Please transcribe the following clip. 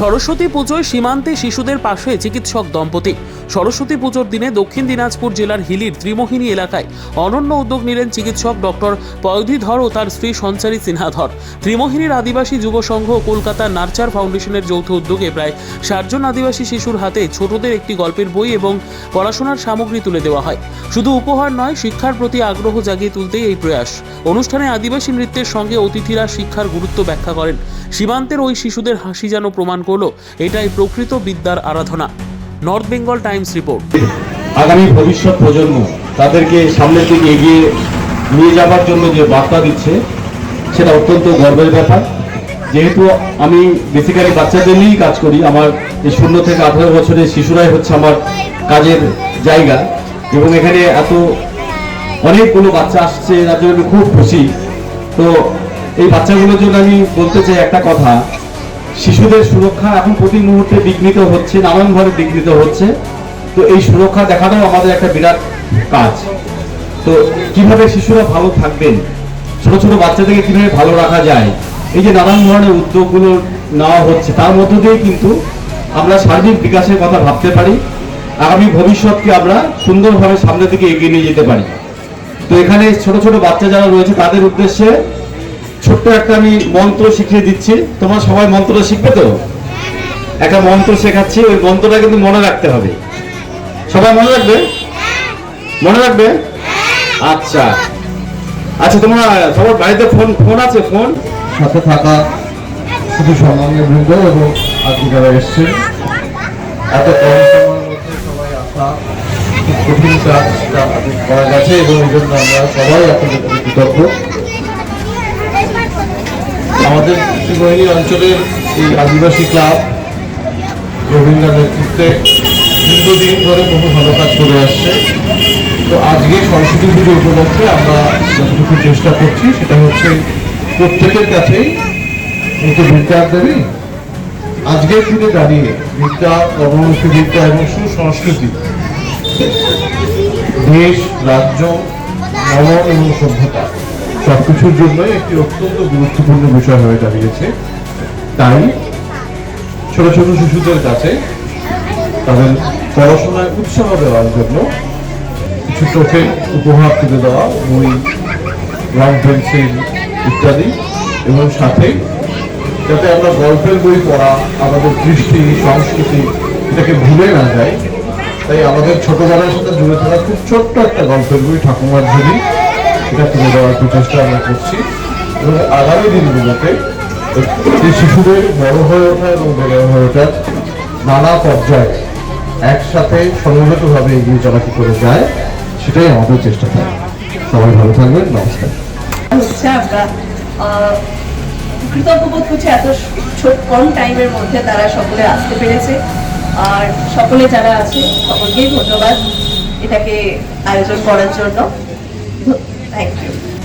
সরস্বতী পুজোয় সীমান্তে শিশুদের পাশে চিকিৎসক দম্পতি। সরস্বতী পুজোর দিনে দক্ষিণ দিনাজপুর জেলার হিলির ত্রিমোহিনী এলাকায় অনন্য উদ্যোগ নিলেন চিকিৎসক ডক্টর পয়ধীধর ও তার স্ত্রী সঞ্চারী সিনহাধর। ত্রিমোহিনীর আদিবাসী যুব সংঘ ও কলকাতার নার্চার ফাউন্ডেশনের যৌথ উদ্যোগে প্রায় ষাটজন আদিবাসী শিশুর হাতে ছোটদের একটি গল্পের বই এবং পড়াশোনার সামগ্রী তুলে দেওয়া হয়। শুধু উপহার নয়, শিক্ষার প্রতি আগ্রহ জাগিয়ে তুলতেই এই প্রয়াস। অনুষ্ঠানে আদিবাসী নৃত্যের সঙ্গে অতিথিরা শিক্ষার গুরুত্ব ব্যাখ্যা করেন। সীমান্তের ওই শিশুদের হাসি যেন প্রমাণ করল, এটাই প্রকৃত বিদ্যার আরাধনা। নর্থ বেঙ্গল টাইমস রিপোর্ট আগামী ভবিষ্যৎ প্রজন্ম তাদেরকে সামনের দিকে এগিয়ে নিয়ে যাবার জন্য যে বার্তা দিচ্ছে, সেটা অত্যন্ত গর্বের ব্যাপার। যেহেতু আমি বেসিক্যালি বাচ্চাদের নিয়েই কাজ করি, আমার এই শূন্য থেকে আঠারো বছরের শিশুরাই হচ্ছে আমার কাজের জায়গা এবং এখানে এত অনেকগুলো বাচ্চা আসছে, তার জন্য আমি খুব খুশি। তো এই বাচ্চাগুলোর জন্য আমি বলতে চাই একটা কথা শিশুদের সুরক্ষা এখন প্রতি মুহূর্তে বিঘ্নিত হচ্ছে, নানানভাবে বিঘ্নিত হচ্ছে। তো এই সুরক্ষা দেখাটাও আমাদের একটা বিরাট কাজ। তো কীভাবে শিশুরা ভালো থাকবেন? ছোট ছোট বাচ্চাদেরকে কীভাবে ভালো রাখা যায়? এই যে নানান ধরনের উদ্যোগগুলো নেওয়া হচ্ছে, তার মধ্য দিয়ে কিন্তু আমরা সার্বিক বিকাশের কথা ভাবতে পারি। আগামী ভবিষ্যৎকে আমরা সুন্দরভাবে সামনের দিকে এগিয়ে নিয়ে যেতে পারি। তো এখানে ছোট ছোট বাচ্চা যারা রয়েছে, তাদের উদ্দেশ্যে ছোট্ট একটা আমি মন্ত্র শিখিয়ে দিচ্ছি। তোমার সবাই মন্ত্রটা শিখবে তো? একটা মন্ত্র শেখাচ্ছি, ওই মন্ত্রটা কিন্তু মনে রাখতে হবে। সবাই মনে রাখবে? মনে রাখবে? আচ্ছা। আচ্ছা তোমরা সবার বাড়িতে ফোন ফোন আছে, ফোন? সাথে থাকা শুধু সম্মানের বৃন্দ এবং আজকে যারা এসছে। এত কম সময়ের মধ্যে সবাই আসা খুব কঠিন কাজটা করা গেছে এবং এই জন্য আমরা সবাই আপনাদের কৃতজ্ঞ। আমাদের ত্রিমোহিনী অঞ্চলের এই আদিবাসী ক্লাব রবীন্দ্র নেতৃত্বে দীর্ঘদিন ধরে বহু ভালো কাজ করে আসছে। তো আজকে সরস্বতী পুজো উপলক্ষে আমরা যতটুকু চেষ্টা করছি, সেটা হচ্ছে প্রত্যেকের কাছেই যে বিদ্যার দেবী। আজকের দিনে দাঁড়িয়ে বিদ্যা, কর্মমুখী বিদ্যা এবং সুসংস্কৃতি, দেশ, রাজ্য, নগর এবং সভ্যতা সবকিছুর জন্যই একটি অত্যন্ত গুরুত্বপূর্ণ বিষয় হয়ে দাঁড়িয়েছে। তাই ছোট ছোট শিশুদের কাছে তাদের পড়াশোনায় উৎসাহ দেওয়ার জন্য কিছু চোখে উপহার তুলে দেওয়া, বই, রং, পেন্সিল ইত্যাদি এবং সাথে যাতে আমরা গল্পের বই পড়া, আমাদের দৃষ্টি, সংস্কৃতি এটাকে ভুলে না যায় তাই আমাদের ছোটবেলার সাথে জুড়ে থাকা খুব ছোট্ট একটা গল্পের বই ঠাকুমার ঝুলি এটা তুলে দেওয়ার প্রচেষ্টা আমরা করছি। এবং আগামী দিনগুলোতে এই শিশুদের বড় হয়ে ওঠা এবং বেড়ে হয়ে ওঠার নানা পর্যায়ে একসাথে সমবেতভাবে এগিয়ে চলা কি করে যায়, সেটাই আমাদের চেষ্টা থাকে। সবাই ভালো থাকবেন, নমস্কার। হচ্ছে আমরা কৃতজ্ঞ বোধ করছি এত কম টাইমের মধ্যে তারা সকলে আসতে পেরেছে। আর সকলে যারা আছে সকলকেই ধন্যবাদ এটাকে আয়োজন করার জন্য। Thank you.